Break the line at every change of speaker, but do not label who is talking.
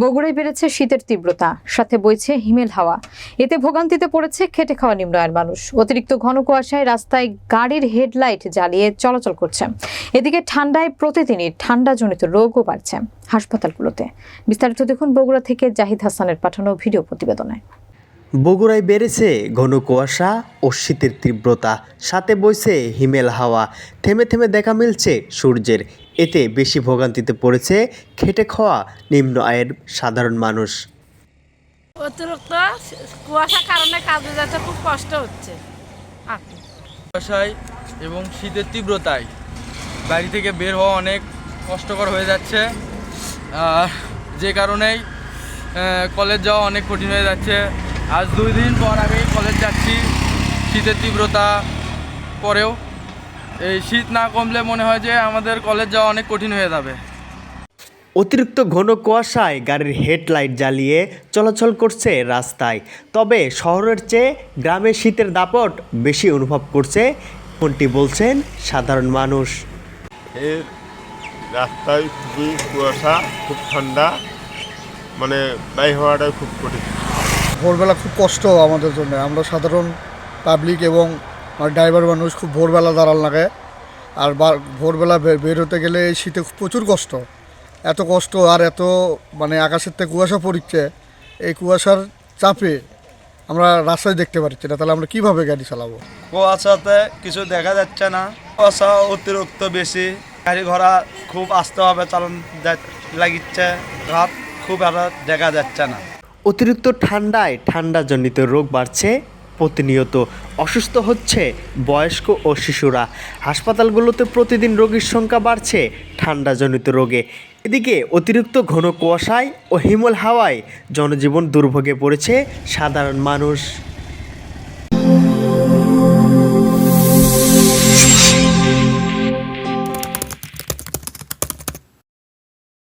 বগুড়ায় বেড়েছে শীতের তীব্রতা, সাথে বইছে হিমেল হাওয়া। এতে ভোগান্তিতে পড়েছে খেটে খাওয়া নিম্ন আয়ের মানুষ। অতিরিক্ত ঘন কুয়াশায় রাস্তায় গাড়ির হেডলাইট জ্বালিয়ে চলাচল করছে। এদিকে ঠান্ডায় প্রতিদিনই ঠান্ডা জনিত রোগও বাড়ছে হাসপাতালগুলোতে। বিস্তারিত দেখুন বগুড়া থেকে জাহিদ হাসানের পাঠানো ভিডিও প্রতিবেদনে।
বগুড়ায় বেড়েছে ঘন কুয়াশা ও শীতের তীব্রতা। সাথে বইছে হিমেল হাওয়া। থেমে থেমে দেখা মিলছে সূর্যের। এতে বেশি ভোগান্তিতে পড়েছে খেটে খাওয়া নিম্ন আয়ের সাধারণ মানুষ।
অতিরিক্ত কুয়াশার কারণে কাজে যেতে খুব কষ্ট হচ্ছে।
কুয়াশায় এবং শীতের তীব্রতায় বাড়ি থেকে বের হওয়া অনেক কষ্টকর হয়ে যাচ্ছে। যে কারণেই কলেজ যাওয়া অনেক কঠিন হয়ে যাচ্ছে। আজ দুই দিন পর আমি কলেজ যাচ্ছি। শীতের তীব্রতা পরেও। এই শীত না কমলে মনে হয় যে আমাদের কলেজ যাওয়া অনেক কঠিন হয়ে যাবে।
অতিরিক্ত ঘন কুয়াশায় গাড়ির হেডলাইট জ্বালিয়ে চলাচল করছে রাস্তায়। তবে শহরের চেয়ে গ্রামে শীতের দাপট বেশি অনুভব করছে এমনটি বলছেন সাধারণ মানুষ।
এর রাস্তায় খুবই কুয়াশা খুব ঠান্ডা মানে বাই হওয়াটাই খুব কঠিন।
ভোরবেলা খুব কষ্ট আমাদের জন্য। আমরা সাধারণ পাবলিক এবং ড্রাইভার মানুষ খুব ভোরবেলা দাঁড়াল লাগে। আর ভোরবেলা বে- বের হতে গেলে এই শীতে প্রচুর কষ্ট। এত কষ্ট আর এত মানে আকাশের থেকে কুয়াশা পড়ছে, এই কুয়াশার চাপে আমরা রাস্তায় দেখতে পাচ্ছি না। তাহলে আমরা কীভাবে গাড়ি চালাবো?
কুয়াশাতে কিছু দেখা যাচ্ছে না। কুয়াশা অতিরিক্ত বেশি। গাড়ি ঘোড়া খুব আস্তেভাবে চালান লাগিচ্ছে। রাত খুব আর দেখা যাচ্ছে না।
অতিরিক্ত ঠান্ডায় ঠান্ডাজনিত রোগ বাড়ছে, প্রতিনিয়ত অসুস্থ হচ্ছে বয়স্ক ও শিশুরা। হাসপাতালগুলোতে প্রতিদিন রোগীর সংখ্যা বাড়ছে ঠান্ডাজনিত রোগে। এদিকে অতিরিক্ত ঘন কুয়াশায় ও হিমল হাওয়ায় জনজীবন দুর্ভোগে পড়েছে সাধারণ মানুষ।